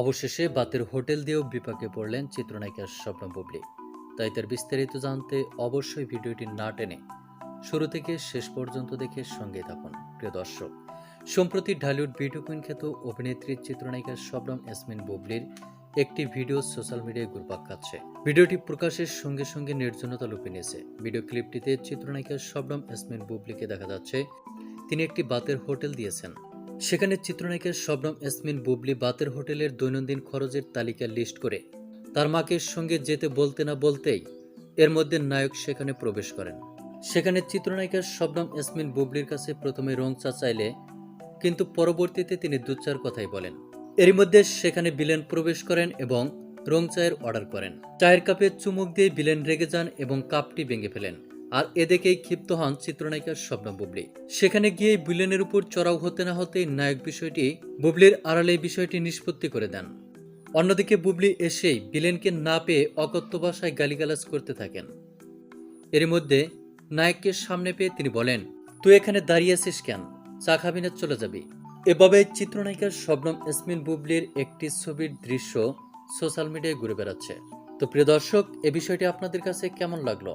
অবশেষে বাতের হোটেল দিয়েও বিপাকে পড়লেন চিত্রনায়িকা স্বপ্ন বুবলি। তাই তার বিস্তারিত জানতে অবশ্যই ভিডিওটি না টেনে শুরু থেকে শেষ পর্যন্ত দেখে সঙ্গে থাকুন, প্রিয় দর্শক। সম্প্রতি ঢালিউড ভিডিও কুইন খ্যাত অভিনেত্রী চিত্রনায়িকা শবনম ইয়াসমিন বুবলির একটি ভিডিও সোশ্যাল মিডিয়ায় ঘুরপাক খাচ্ছে। ভিডিওটি প্রকাশের সঙ্গে সঙ্গে নির্জনতা লুপে নিয়েছে। ভিডিও ক্লিপটিতে চিত্রনায়িকা শবনম ইয়াসমিন বুবলিকে দেখা যাচ্ছে, তিনি একটি বাতের হোটেল দিয়েছেন। সেখানে চিত্রনায়িকা শবনম ইয়াসমিন বুবলি বাতের হোটেলের দৈনন্দিন খরচের তালিকা লিস্ট করে তার মাকে সঙ্গে যেতে বলতে না বলতেই এর মধ্যে নায়ক সেখানে প্রবেশ করেন। সেখানে চিত্রনায়িকা শবনম ইয়াসমিন বুবলির কাছে প্রথমে রং চা চাইলে কিন্তু পরবর্তীতে তিনি দু চার কথাই বলেন। এরই মধ্যে সেখানে বিলেন প্রবেশ করেন এবং রং চায়ের অর্ডার করেন। চায়ের কাপে চুমুক দিয়ে বিলেন রেগে যান এবং কাপটি ভেঙে ফেলেন। আর এ দেখেই ক্ষিপ্ত হন চিত্রনায়িকা স্বপ্ন বুবলি। সেখানে গিয়ে বিলেনের উপর চড়াও হতে না হতেই নায়ক বিষয়টি বুবলির আড়ালে বিষয়টি নিষ্পত্তি করে দেন। অন্যদিকে বুবলি এসেই বিলেনকে না পেয়ে অকথ্য ভাষায় গালিগালাজ করতে থাকেন। এর মধ্যে নায়ককে সামনে পেয়ে তিনি বলেন, তুই এখানে দাঁড়িয়ে আছিস কেন? চা খাবি না, চলে যাবি? এভাবে চিত্রনায়িকা শবনম ইসমিন বুবলির একটি ছবির দৃশ্য সোশ্যাল মিডিয়ায় ঘুরে বেড়াচ্ছে। তো প্রিয় দর্শক, এ বিষয়টি আপনাদের কাছে কেমন লাগল?